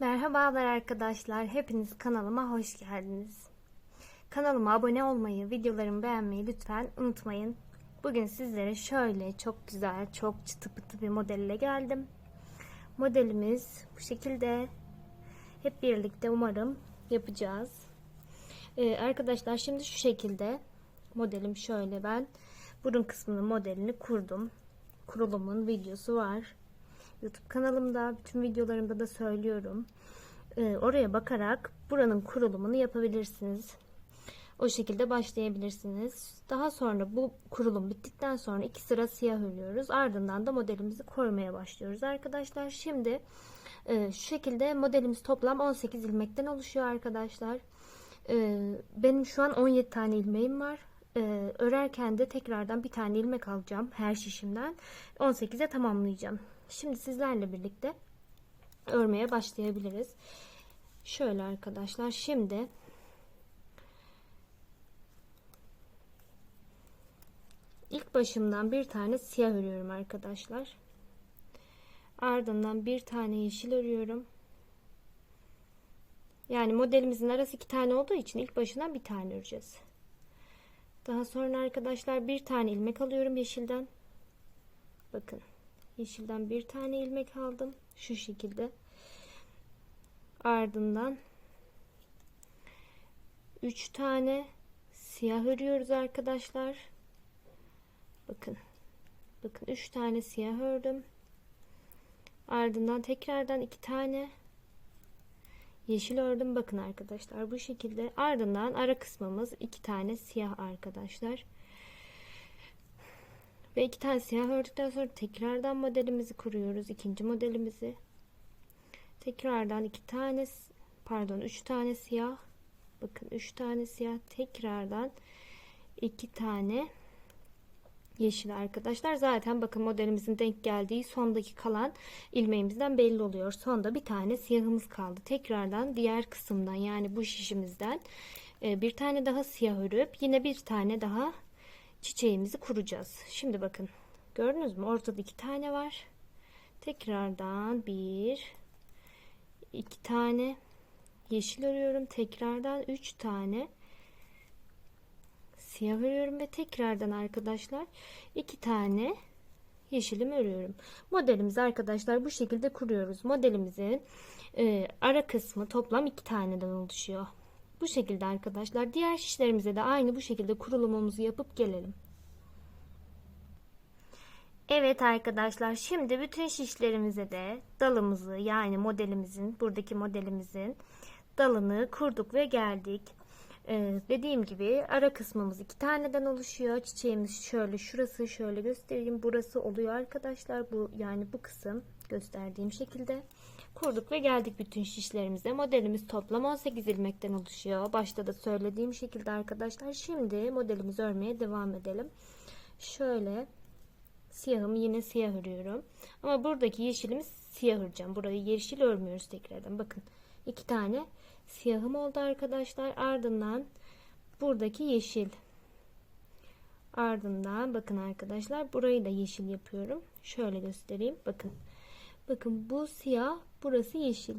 Merhabalar arkadaşlar. Hepiniz kanalıma hoş geldiniz. Kanalıma abone olmayı, videolarımı beğenmeyi lütfen unutmayın. Bugün sizlere şöyle çok güzel, çok çıtı pıtı bir modelle geldim. Modelimiz bu şekilde. Hep birlikte umarım yapacağız. Ee, arkadaşlar şimdi şu şekilde modelim şöyle ben burun kısmının modelini kurdum. Kurulumun videosu var. YouTube kanalımda bütün videolarımda da söylüyorum. Ee, oraya bakarak buranın kurulumunu yapabilirsiniz. O şekilde başlayabilirsiniz. Daha sonra bu kurulum bittikten sonra iki sıra siyah örüyoruz. Ardından da modelimizi koymaya başlıyoruz arkadaşlar. Şimdi e, şu şekilde modelimiz toplam 18 ilmekten oluşuyor arkadaşlar. E, benim şu an 17 tane ilmeğim var. E, örerken de tekrardan bir tane ilmek alacağım her şişimden. 18'e tamamlayacağım. Şimdi sizlerle birlikte örmeye başlayabiliriz. Şöyle arkadaşlar şimdi ilk başımdan bir tane siyah örüyorum arkadaşlar. Ardından bir tane yeşil örüyorum. Yani modelimizin arası iki tane olduğu için ilk başından bir tane öreceğiz. Daha sonra arkadaşlar bir tane ilmek alıyorum yeşilden. Bakın yeşilden bir tane ilmek aldım. Şu şekilde. Ardından 3 tane siyah örüyoruz arkadaşlar. Bakın. Bakın 3 tane siyah ördüm. Ardından tekrardan 2 tane yeşil ördüm. Bakın arkadaşlar bu şekilde. Ardından ara kısmımız 2 tane siyah arkadaşlar ve iki tane siyah ördükten sonra tekrardan modelimizi kuruyoruz. ikinci modelimizi. Tekrardan iki tane pardon üç tane siyah. Bakın üç tane siyah. Tekrardan iki tane yeşil arkadaşlar. Zaten bakın modelimizin denk geldiği sondaki kalan ilmeğimizden belli oluyor. Sonda bir tane siyahımız kaldı. Tekrardan diğer kısımdan yani bu şişimizden e, bir tane daha siyah örüp yine bir tane daha çiçeğimizi kuracağız. Şimdi bakın gördünüz mü ortada iki tane var. Tekrardan bir iki tane yeşil örüyorum. Tekrardan üç tane siyah örüyorum ve tekrardan arkadaşlar iki tane yeşilim örüyorum. Modelimizi arkadaşlar bu şekilde kuruyoruz. Modelimizin e, ara kısmı toplam iki taneden oluşuyor. Bu şekilde arkadaşlar. Diğer şişlerimize de aynı bu şekilde kurulumumuzu yapıp gelelim. Evet arkadaşlar şimdi bütün şişlerimize de dalımızı yani modelimizin buradaki modelimizin dalını kurduk ve geldik. Ee, dediğim gibi ara kısmımız iki taneden oluşuyor. Çiçeğimiz şöyle şurası şöyle göstereyim. Burası oluyor arkadaşlar. Bu yani bu kısım gösterdiğim şekilde kurduk ve geldik bütün şişlerimize. Modelimiz toplam 18 ilmekten oluşuyor. Başta da söylediğim şekilde arkadaşlar. Şimdi modelimizi örmeye devam edelim. Şöyle siyahımı yine siyah örüyorum. Ama buradaki yeşilimi siyah öreceğim. Burayı yeşil örmüyoruz tekrardan. Bakın iki tane siyahım oldu arkadaşlar. Ardından buradaki yeşil. Ardından bakın arkadaşlar burayı da yeşil yapıyorum. Şöyle göstereyim. Bakın. Bakın bu siyah, burası yeşil.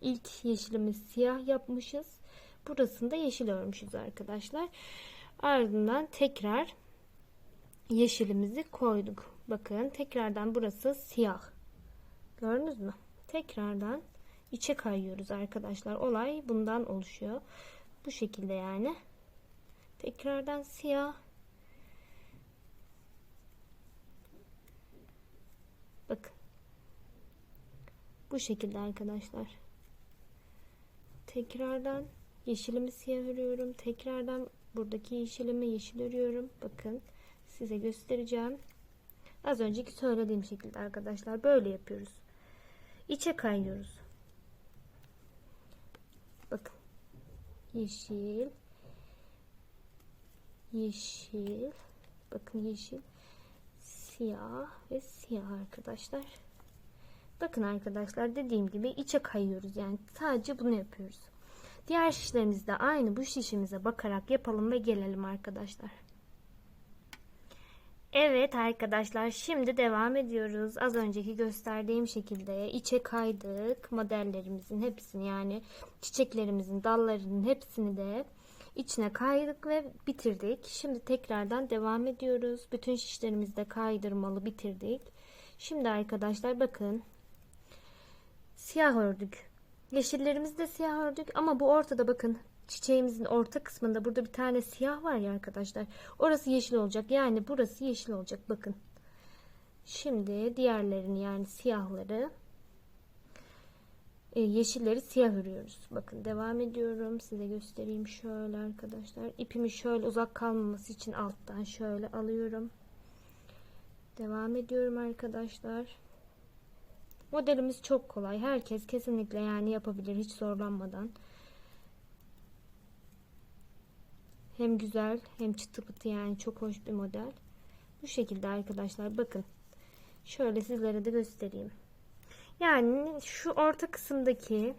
İlk yeşilimiz siyah yapmışız. Burasını da yeşil örmüşüz arkadaşlar. Ardından tekrar yeşilimizi koyduk. Bakın tekrardan burası siyah. Gördünüz mü? Tekrardan içe kayıyoruz arkadaşlar. Olay bundan oluşuyor. Bu şekilde yani. Tekrardan siyah. Bakın. Bu şekilde arkadaşlar. Tekrardan yeşilimi siyah örüyorum. Tekrardan buradaki yeşilimi yeşil örüyorum. Bakın size göstereceğim. Az önceki söylediğim şekilde arkadaşlar böyle yapıyoruz. İçe kayıyoruz. Bakın. Yeşil. Yeşil. Bakın yeşil. Siyah ve siyah arkadaşlar. Bakın arkadaşlar dediğim gibi içe kayıyoruz. Yani sadece bunu yapıyoruz. Diğer şişlerimizde aynı bu şişimize bakarak yapalım ve gelelim arkadaşlar. Evet arkadaşlar şimdi devam ediyoruz. Az önceki gösterdiğim şekilde içe kaydık. Modellerimizin hepsini yani çiçeklerimizin dallarının hepsini de içine kaydık ve bitirdik. Şimdi tekrardan devam ediyoruz. Bütün şişlerimizi de kaydırmalı bitirdik. Şimdi arkadaşlar bakın siyah ördük. Yeşillerimizi de siyah ördük ama bu ortada bakın çiçeğimizin orta kısmında burada bir tane siyah var ya arkadaşlar. Orası yeşil olacak. Yani burası yeşil olacak. Bakın. Şimdi diğerlerini yani siyahları e, yeşilleri siyah örüyoruz. Bakın devam ediyorum. Size göstereyim şöyle arkadaşlar. İpimi şöyle uzak kalmaması için alttan şöyle alıyorum. Devam ediyorum arkadaşlar. Modelimiz çok kolay. Herkes kesinlikle yani yapabilir hiç zorlanmadan. Hem güzel hem çıtı pıtı yani çok hoş bir model. Bu şekilde arkadaşlar bakın. Şöyle sizlere de göstereyim. Yani şu orta kısımdaki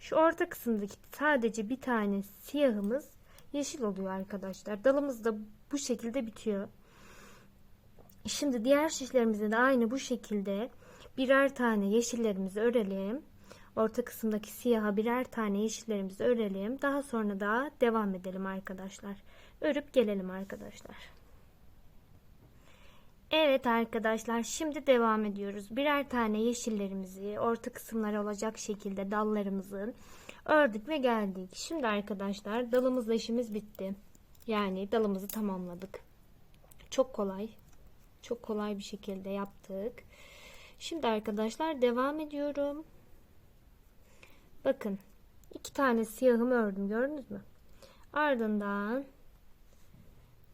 şu orta kısımdaki sadece bir tane siyahımız yeşil oluyor arkadaşlar. Dalımız da bu şekilde bitiyor. Şimdi diğer şişlerimizde de aynı bu şekilde birer tane yeşillerimizi örelim. Orta kısımdaki siyaha birer tane yeşillerimizi örelim. Daha sonra da devam edelim arkadaşlar. Örüp gelelim arkadaşlar. Evet arkadaşlar şimdi devam ediyoruz. Birer tane yeşillerimizi orta kısımlar olacak şekilde dallarımızı ördük ve geldik. Şimdi arkadaşlar dalımızla işimiz bitti. Yani dalımızı tamamladık. Çok kolay. Çok kolay bir şekilde yaptık. Şimdi arkadaşlar devam ediyorum. Bakın iki tane siyahımı ördüm gördünüz mü? Ardından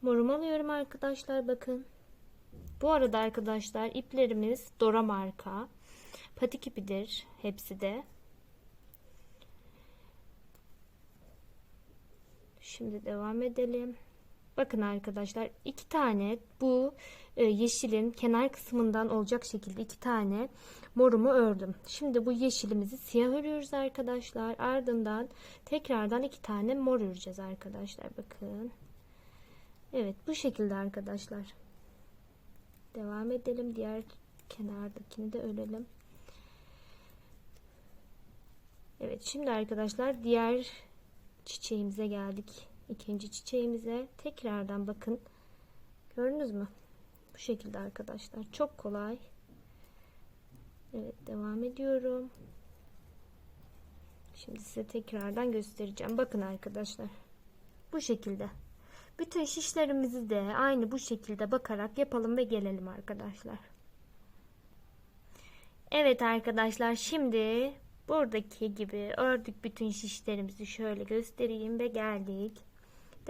morumu alıyorum arkadaşlar bakın. Bu arada arkadaşlar iplerimiz Dora marka. Patik ipidir hepsi de. Şimdi devam edelim. Bakın arkadaşlar iki tane bu yeşilin kenar kısmından olacak şekilde iki tane morumu ördüm. Şimdi bu yeşilimizi siyah örüyoruz arkadaşlar. Ardından tekrardan iki tane mor öreceğiz arkadaşlar. Bakın. Evet bu şekilde arkadaşlar. Devam edelim. Diğer kenardakini de örelim. Evet şimdi arkadaşlar diğer çiçeğimize geldik ikinci çiçeğimize tekrardan bakın gördünüz mü şekilde arkadaşlar. Çok kolay. Evet devam ediyorum. Şimdi size tekrardan göstereceğim. Bakın arkadaşlar. Bu şekilde. Bütün şişlerimizi de aynı bu şekilde bakarak yapalım ve gelelim arkadaşlar. Evet arkadaşlar şimdi buradaki gibi ördük bütün şişlerimizi. Şöyle göstereyim ve geldik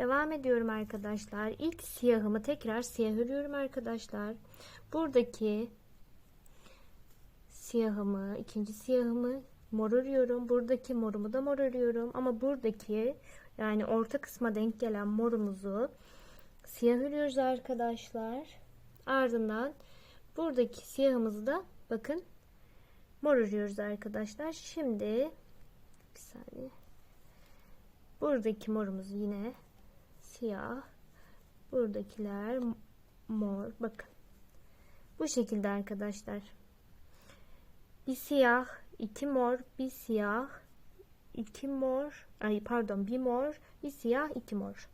Devam ediyorum arkadaşlar. İlk siyahımı tekrar siyah örüyorum arkadaşlar. Buradaki siyahımı, ikinci siyahımı mor örüyorum. Buradaki morumu da mor örüyorum. Ama buradaki yani orta kısma denk gelen morumuzu siyah örüyoruz arkadaşlar. Ardından buradaki siyahımızı da bakın mor örüyoruz arkadaşlar. Şimdi bir saniye. Buradaki morumuzu yine siyah. Buradakiler mor. Bakın. Bu şekilde arkadaşlar. Bir siyah, iki mor, bir siyah, iki mor, ay pardon bir mor, bir siyah, iki mor.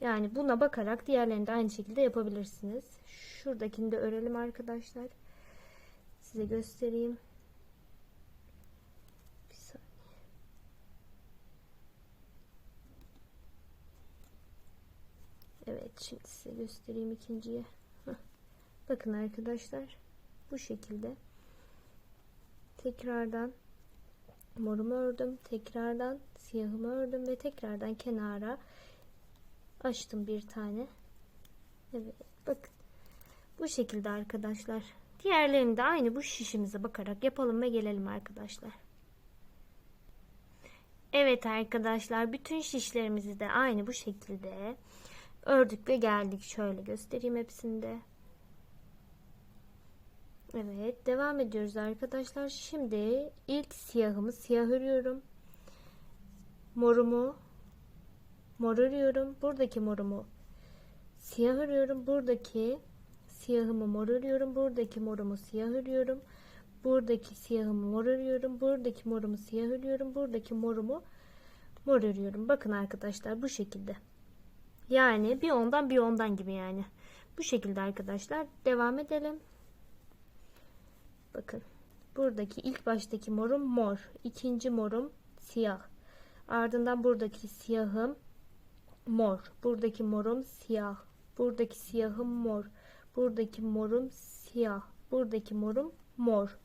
Yani buna bakarak diğerlerini de aynı şekilde yapabilirsiniz. Şuradakini de örelim arkadaşlar. Size göstereyim. Evet şimdi size göstereyim ikinciye. Bakın arkadaşlar bu şekilde tekrardan morumu ördüm. Tekrardan siyahımı ördüm ve tekrardan kenara açtım bir tane. Evet bakın bu şekilde arkadaşlar. Diğerlerini de aynı bu şişimize bakarak yapalım ve gelelim arkadaşlar. Evet arkadaşlar bütün şişlerimizi de aynı bu şekilde ördük ve geldik. Şöyle göstereyim hepsinde. Evet devam ediyoruz arkadaşlar. Şimdi ilk siyahımı siyah örüyorum. Morumu mor örüyorum. Buradaki morumu siyah örüyorum. Buradaki siyahımı mor örüyorum. Buradaki morumu siyah örüyorum. Buradaki siyahımı mor örüyorum. Buradaki morumu siyah örüyorum. Buradaki morumu mor örüyorum. Bakın arkadaşlar bu şekilde. Yani bir ondan bir ondan gibi yani. Bu şekilde arkadaşlar. Devam edelim. Bakın. Buradaki ilk baştaki morum mor. ikinci morum siyah. Ardından buradaki siyahım mor. Buradaki morum siyah. Buradaki siyahım mor. Buradaki morum siyah. Buradaki morum mor.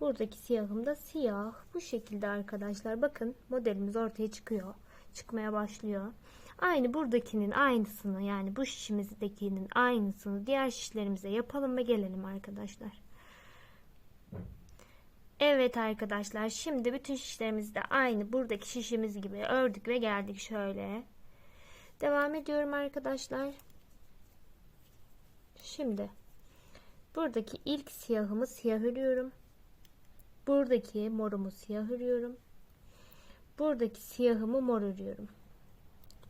Buradaki siyahım da siyah. Bu şekilde arkadaşlar. Bakın modelimiz ortaya çıkıyor. Çıkmaya başlıyor. Aynı buradakinin aynısını yani bu şişimizdekinin aynısını diğer şişlerimize yapalım ve gelelim arkadaşlar. Evet arkadaşlar şimdi bütün şişlerimizi de aynı buradaki şişimiz gibi ördük ve geldik şöyle. Devam ediyorum arkadaşlar. Şimdi buradaki ilk siyahımı siyah örüyorum. Buradaki morumu siyah örüyorum. Buradaki siyahımı mor örüyorum.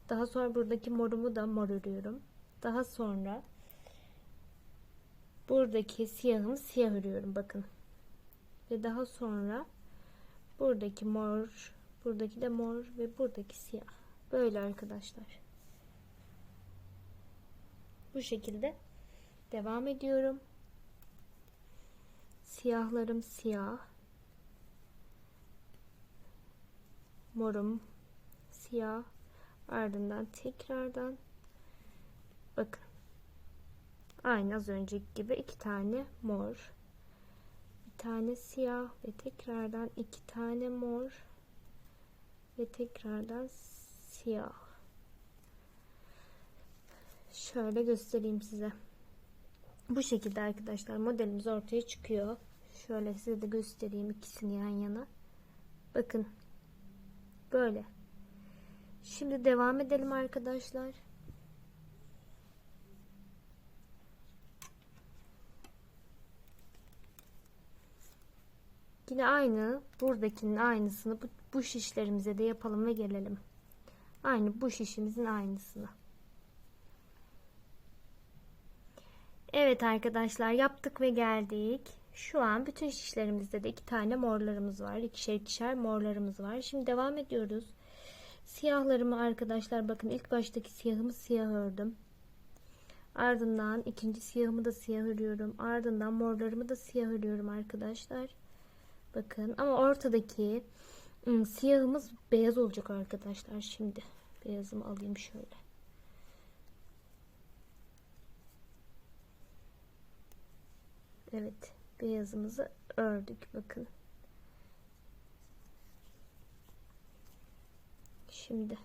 Daha sonra buradaki morumu da mor örüyorum. Daha sonra buradaki siyahımı siyah örüyorum bakın. Ve daha sonra buradaki mor, buradaki de mor ve buradaki siyah. Böyle arkadaşlar. Bu şekilde devam ediyorum. Siyahlarım siyah. Morum siyah. Ardından tekrardan bakın. Aynı az önceki gibi iki tane mor. Bir tane siyah ve tekrardan iki tane mor ve tekrardan siyah. Şöyle göstereyim size. Bu şekilde arkadaşlar modelimiz ortaya çıkıyor. Şöyle size de göstereyim ikisini yan yana. Bakın. Böyle. Şimdi devam edelim arkadaşlar. Yine aynı buradakinin aynısını bu, bu şişlerimize de yapalım ve gelelim. Aynı bu şişimizin aynısını. Evet arkadaşlar yaptık ve geldik. Şu an bütün şişlerimizde de iki tane morlarımız var. İkişer ikişer morlarımız var. Şimdi devam ediyoruz. Siyahlarımı arkadaşlar bakın ilk baştaki siyahımı siyah ördüm. Ardından ikinci siyahımı da siyah örüyorum. Ardından morlarımı da siyah örüyorum arkadaşlar. Bakın ama ortadaki ım, siyahımız beyaz olacak arkadaşlar. Şimdi beyazımı alayım şöyle. Evet beyazımızı ördük bakın. Şimdi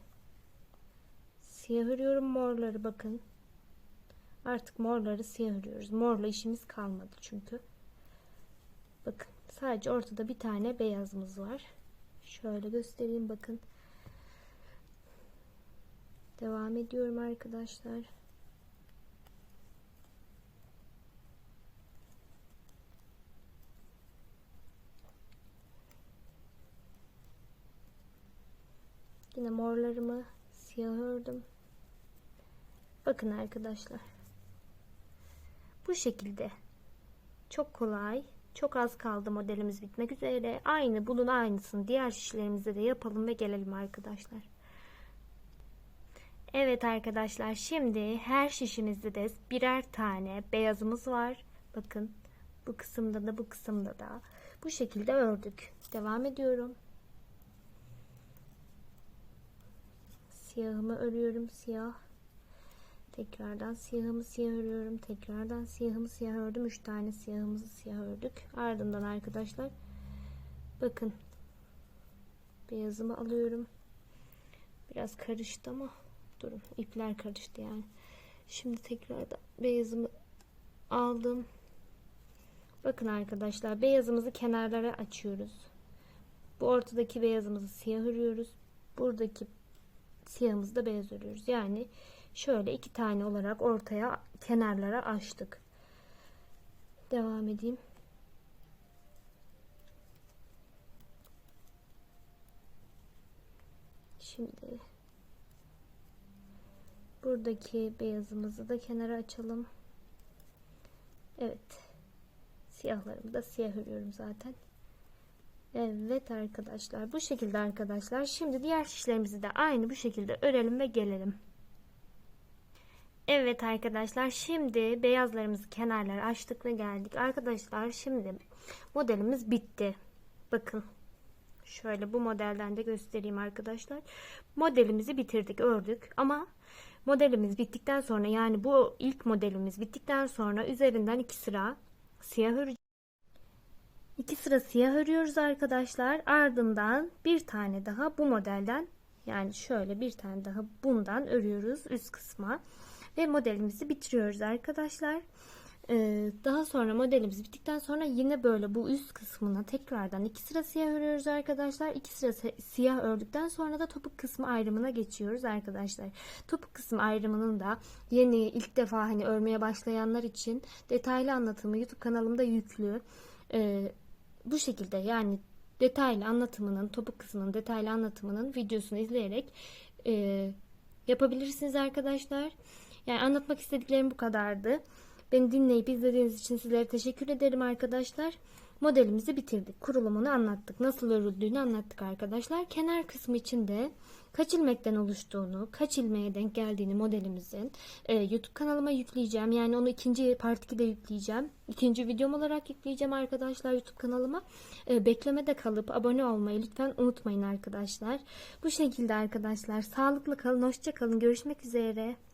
siyah örüyorum morları bakın. Artık morları siyah örüyoruz. Morla işimiz kalmadı çünkü. Bakın sadece ortada bir tane beyazımız var. Şöyle göstereyim bakın. Devam ediyorum arkadaşlar. Yine morlarımı siyah ördüm. Bakın arkadaşlar. Bu şekilde. Çok kolay. Çok az kaldı modelimiz bitmek üzere. Aynı bunun aynısını diğer şişlerimizde de yapalım ve gelelim arkadaşlar. Evet arkadaşlar şimdi her şişimizde de birer tane beyazımız var. Bakın bu kısımda da bu kısımda da bu şekilde ördük. Devam ediyorum. Siyahımı örüyorum siyah. Tekrardan siyahımı siyah örüyorum. Tekrardan siyahımı siyah ördüm. 3 tane siyahımızı siyah ördük. Ardından arkadaşlar bakın beyazımı alıyorum. Biraz karıştı ama durun ipler karıştı yani. Şimdi tekrardan beyazımı aldım. Bakın arkadaşlar beyazımızı kenarlara açıyoruz. Bu ortadaki beyazımızı siyah örüyoruz. Buradaki siyahımızı da beyaz örüyoruz. Yani şöyle iki tane olarak ortaya kenarlara açtık. Devam edeyim. Şimdi Buradaki beyazımızı da kenara açalım. Evet. Siyahlarımı da siyah örüyorum zaten. Evet arkadaşlar. Bu şekilde arkadaşlar. Şimdi diğer şişlerimizi de aynı bu şekilde örelim ve gelelim. Evet arkadaşlar. Şimdi beyazlarımızı kenarlara açtık ve geldik. Arkadaşlar şimdi modelimiz bitti. Bakın. Şöyle bu modelden de göstereyim arkadaşlar. Modelimizi bitirdik, ördük ama modelimiz bittikten sonra yani bu ilk modelimiz bittikten sonra üzerinden iki sıra siyah öreceğiz. İki sıra siyah örüyoruz arkadaşlar. Ardından bir tane daha bu modelden yani şöyle bir tane daha bundan örüyoruz üst kısma ve modelimizi bitiriyoruz arkadaşlar. Ee, daha sonra modelimiz bittikten sonra yine böyle bu üst kısmına tekrardan iki sıra siyah örüyoruz arkadaşlar. İki sıra siyah ördükten sonra da topuk kısmı ayrımına geçiyoruz arkadaşlar. Topuk kısmı ayrımının da yeni ilk defa hani örmeye başlayanlar için detaylı anlatımı YouTube kanalımda yüklü. Ee, bu şekilde yani detaylı anlatımının topuk kısmının detaylı anlatımının videosunu izleyerek e, yapabilirsiniz arkadaşlar. Yani anlatmak istediklerim bu kadardı. Beni dinleyip izlediğiniz için sizlere teşekkür ederim arkadaşlar. Modelimizi bitirdik. Kurulumunu anlattık. Nasıl örüldüğünü anlattık arkadaşlar. Kenar kısmı için de kaç ilmekten oluştuğunu, kaç ilmeğe denk geldiğini modelimizin e, YouTube kanalıma yükleyeceğim. Yani onu ikinci part 2'de yükleyeceğim. İkinci videom olarak yükleyeceğim arkadaşlar YouTube kanalıma. E, beklemede kalıp abone olmayı lütfen unutmayın arkadaşlar. Bu şekilde arkadaşlar. Sağlıklı kalın, hoşça kalın. Görüşmek üzere.